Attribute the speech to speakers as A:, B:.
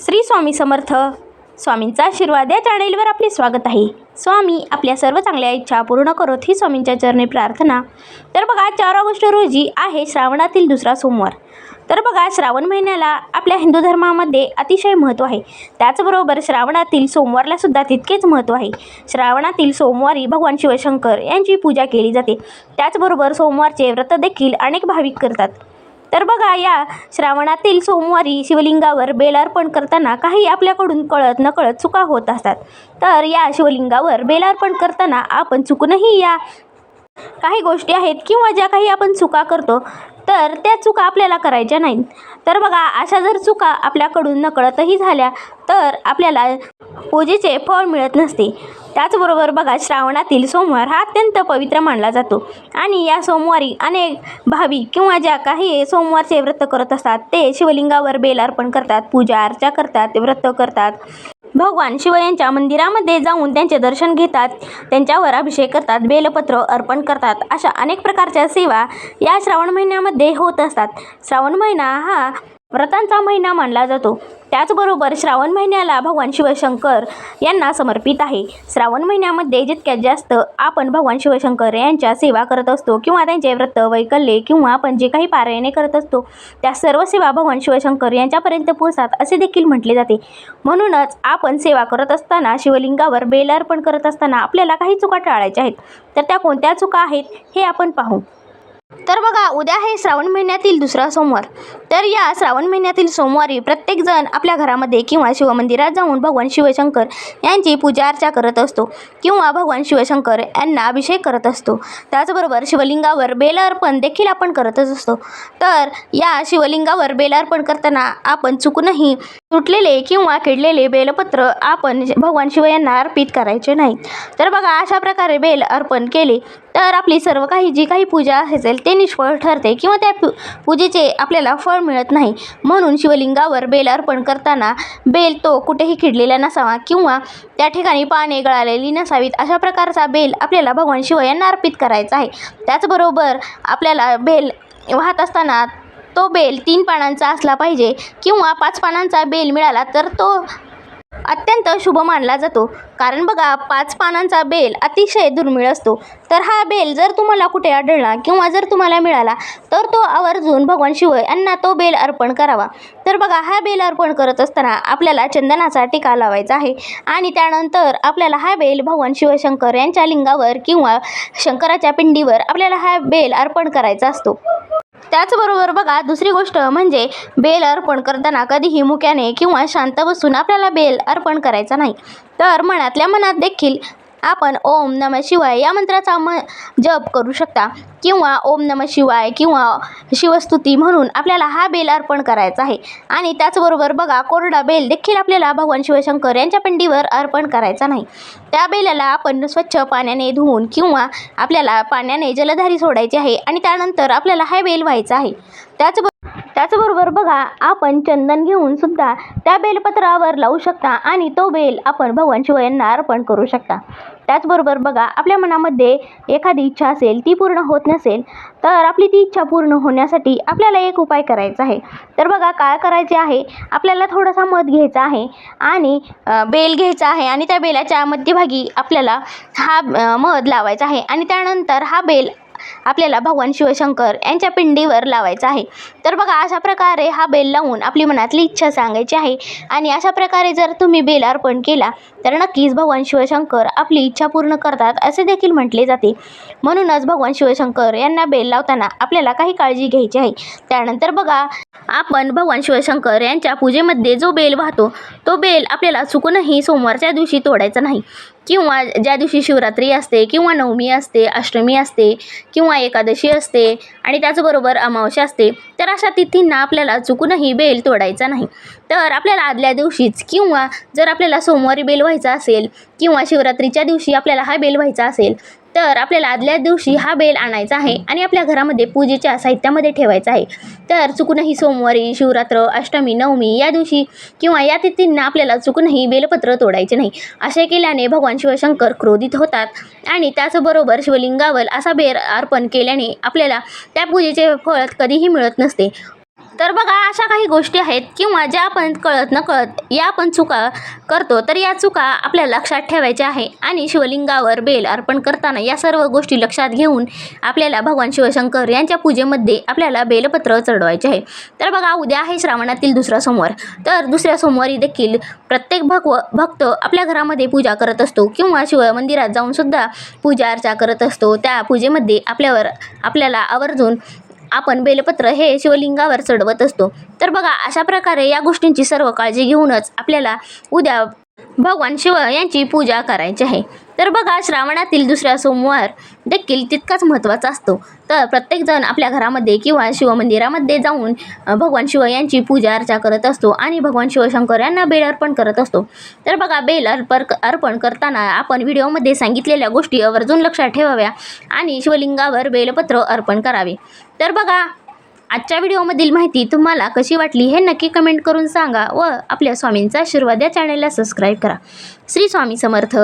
A: श्री स्वामी समर्थ. स्वामींचा आशीर्वाद या चॅनेलवर आपले स्वागत आहे. स्वामी आपल्या सर्व चांगल्या इच्छा पूर्ण करत ही स्वामींच्या चरणी प्रार्थना. तर बघा चार ऑगस्ट रोजी आहे श्रावणातील दुसरा सोमवार. तर बघा श्रावण महिन्याला आपल्या हिंदू धर्मामध्ये अतिशय महत्त्व आहे. त्याचबरोबर श्रावणातील सोमवारला सुद्धा तितकेच महत्त्व आहे. श्रावणातील सोमवारी भगवान शिवशंकर यांची पूजा केली जाते. त्याचबरोबर सोमवारचे व्रत देखील अनेक भाविक करतात. तर बघा या श्रावणातील सोमवारी शिवलिंगावर बेलार्पण करताना काही आपल्याकडून कळत नकळत चुका होत असतात. तर या शिवलिंगावर बेलार्पण करताना आपण चुकूनही या काही गोष्टी आहेत किंवा ज्या काही आपण चुका करतो तर त्या चुका आपल्याला करायच्या नाहीत. तर बघा अशा जर चुका आपल्याकडून नकळतही झाल्या तर आपल्याला पूजेचे फळ मिळत नसते. त्याचबरोबर बघा श्रावणातील सोमवार हा अत्यंत पवित्र मानला जातो. आणि या सोमवारी अनेक भावी किंवा ज्या काही सोमवारचे व्रत करत असतात ते शिवलिंगावर बेल अर्पण करतात पूजा अर्चा करतात व्रत करतात. भगवान शिव यांच्या मंदिरामध्ये जाऊन त्यांचे दर्शन घेतात त्यांच्यावर अभिषेक करतात बेलपत्र अर्पण करतात अशा अनेक प्रकारच्या सेवा या श्रावण महिन्यामध्ये होत असतात. श्रावण महिना हा व्रतांचा महिना मानला जातो. त्याचबरोबर श्रावण महिन्याला भगवान शिवशंकर यांना समर्पित आहे. श्रावण महिन्यामध्ये जितक्यात जास्त आपण भगवान शिवशंकर यांच्या सेवा करत असतो किंवा त्यांचे व्रत वैकल्ये किंवा आपण जे काही पारायणे करत असतो त्या सर्व सेवा भगवान शिवशंकर यांच्यापर्यंत पोहोचतात असे देखील म्हटले जाते. म्हणूनच आपण सेवा करत असताना शिवलिंगावर बेल अर्पण करत असताना आपल्याला काही चुका टाळायच्या आहेत. तर त्या कोणत्या चुका आहेत हे आपण पाहू. तर बघा उद्या आहे श्रावण महिन्यातील दुसरा सोमवार. तर या श्रावण महिन्यातील सोमवारी प्रत्येकजण आपल्या घरामध्ये किंवा शिवमंदिरात जाऊन भगवान शिवशंकर यांची पूजा अर्चा करत असतो किंवा भगवान शिवशंकर यांना अभिषेक करत असतो. त्याचबरोबर शिवलिंगावर बेल अर्पण देखील आपण करतच असतो. तर या शिवलिंगावर बेल अर्पण करताना आपण चुकूनही तुटलेले किंवा किडलेले बेलपत्र आपण भगवान शिव यांना अर्पित करायचे नाही. तर बघा अशा प्रकारे बेल अर्पण केले तर आपली सर्व काही जी काही पूजा असेल ते निष्फळ ठरते किंवा त्या पू पूजेचे आपल्याला फळ मिळत नाही. म्हणून शिवलिंगावर बेल अर्पण करताना बेल तो कुठेही खिडलेला नसावा किंवा त्या ठिकाणी पाने गळालेली नसावीत अशा प्रकारचा बेल आपल्याला भगवान शिव यांना अर्पित करायचा आहे. त्याचबरोबर आपल्याला बेल वाहत असताना तो बेल तीन पानांचा असला पाहिजे किंवा पाच पानांचा बेल मिळाला तर तो अत्यंत शुभ मानला जातो. कारण बघा पाच पानांचा बेल अतिशय दुर्मिळ असतो. तर हा बेल जर तुम्हाला कुठे आढळला किंवा जर तुम्हाला मिळाला तर तो आवर्जून भगवान शिव यांना तो बेल अर्पण करावा. तर बघा हा बेल अर्पण करत असताना आपल्याला चंदनाचा टिका लावायचा आहे. आणि त्यानंतर आपल्याला हा बेल भगवान शिवशंकर यांच्या लिंगावर किंवा शंकराच्या पिंडीवर आपल्याला हा बेल अर्पण करायचा असतो. त्याचबरोबर बघा दुसरी गोष्ट म्हणजे बेल अर्पण करताना कधीही मुक्याने किंवा शांत बसून आपल्याला बेल अर्पण करायचा नाही. तर मनातल्या मनात देखील आपण ओम नम शिवाय या मंत्राचा म जप करू शकता. किंवा ओम नम शिवाय किंवा शिवस्तुती म्हणून आपल्याला हा बेल अर्पण करायचा आहे. आणि त्याचबरोबर बघा कोरडा बेल देखील आपल्याला भगवान शिवशंकर यांच्या पिंडीवर अर्पण करायचा नाही. त्या बेलाला आपण स्वच्छ पाण्याने धुवून किंवा आपल्याला पाण्याने जलधारी सोडायची आहे आणि त्यानंतर आपल्याला हा बेल व्हायचा आहे. त्याचबरोबर त्याचबरोबर बघा आपण चंदन घेऊन सुद्धा त्या बेलपत्रावर लावू शकता आणि तो बेल आपण भगवान शिवयांना अर्पण करू शकता. त्याचबरोबर बघा आपल्या मनामध्ये एखादी इच्छा असेल ती पूर्ण होत नसेल तर आपली ती इच्छा पूर्ण होण्यासाठी आपल्याला एक उपाय करायचा आहे. तर बघा काय करायचे आहे? आपल्याला थोडासा मध घ्यायचा आहे आणि बेल घ्यायचा आहे आणि त्या बेलाच्या मध्यभागी आपल्याला हा मध लावायचा आहे आणि त्यानंतर हा बेल आपल्याला भगवान शिवशंकर यांच्या पिंडीवर लावायचा आहे. तर बघा अशा प्रकारे हा बेल लावून आपली मनातली इच्छा सांगायची आहे. आणि अशा प्रकारे जर तुम्ही बेल अर्पण केला तर नक्कीच भगवान शिवशंकर आपली इच्छा पूर्ण करतात असे देखील म्हटले जाते. म्हणूनच भगवान शिवशंकर यांना बेल लावताना आपल्याला काही काळजी घ्यायची आहे. त्यानंतर बघा आपण भगवान शिवशंकर यांच्या पूजेमध्ये जो बेल वाहतो तो बेल आपल्याला चुकूनही सोमवारच्या दिवशी तोडायचा नाही. किंवा ज्या दिवशी शिवरात्री असते किंवा नवमी असते अष्टमी असते किंवा एकादशी असते आणि त्याचबरोबर अमावस्या असते तर अशा तिथींना आपल्याला चुकूनही बेल तोडायचा नाही. तर आपल्याला आदल्या दिवशीच किंवा जर आपल्याला सोमवारी बेल व्हायचा असेल किंवा शिवरात्रीच्या दिवशी आपल्याला हा बेल व्हायचा असेल तर आपल्याला आदल्या दिवशी हा बेल आणायचा आहे आणि आपल्या घरामध्ये पूजेच्या साहित्यामध्ये ठेवायचा आहे. तर चुकूनही सोमवारी शिवरात्र अष्टमी नवमी या दिवशी किंवा या तिथींना आपल्याला चुकूनही बेलपत्र तोडायचे नाही. असे केल्याने भगवान शिवशंकर क्रोधित होतात आणि त्याचबरोबर शिवलिंगावर असा बेर अर्पण केल्याने आपल्याला त्या पूजेचे फळ कधीही मिळत नसते. तर बघा अशा काही गोष्टी आहेत किंवा ज्या आपण कळत न कळत या आपण चुका करतो तर या चुका आपल्या लक्षात ठेवायच्या आहे आणि शिवलिंगावर बेल अर्पण करताना या सर्व गोष्टी लक्षात घेऊन आपल्याला भगवान शिवशंकर यांच्या पूजेमध्ये आपल्याला बेलपत्र चढवायचे आहे. तर बघा उद्या आहे श्रावणातील दुसरा सोमवार. तर दुसऱ्या सोमवारी देखील प्रत्येक भगव भक्त आपल्या घरामध्ये पूजा करत असतो किंवा शिव मंदिरात पूजा अर्चा करत असतो. त्या पूजेमध्ये आपल्यावर आपल्याला आवर्जून आपण बेलपत्र हे शिवलिंगावर चढवत असतो. तर बघा अशा प्रकारे या गोष्टींची सर्व काळजी घेऊनच आपल्याला उद्या भगवान शिव यांची पूजा करायची आहे. तर बघा श्रावणातील दुसरा सोमवार देखील तितकाच महत्त्वाचा असतो. तर प्रत्येकजण आपल्या घरामध्ये किंवा शिवमंदिरामध्ये जाऊन भगवान शिव यांची पूजा अर्चा करत असतो आणि भगवान शिवशंकर यांना बेल अर्पण करत असतो. तर बघा बेल अर्पण अर्पण करताना आपण व्हिडिओमध्ये सांगितलेल्या गोष्टी आवर्जून लक्षात ठेवाव्या आणि शिवलिंगावर बेलपत्र अर्पण करावे. तर बघा आजच्या व्हिडिओमधील माहिती तुम्हाला कशी वाटली हे नक्की कमेंट करून सांगा व आपल्या स्वामींचा आशीर्वाद या चॅनलला सबस्क्राईब करा. श्री स्वामी समर्थ.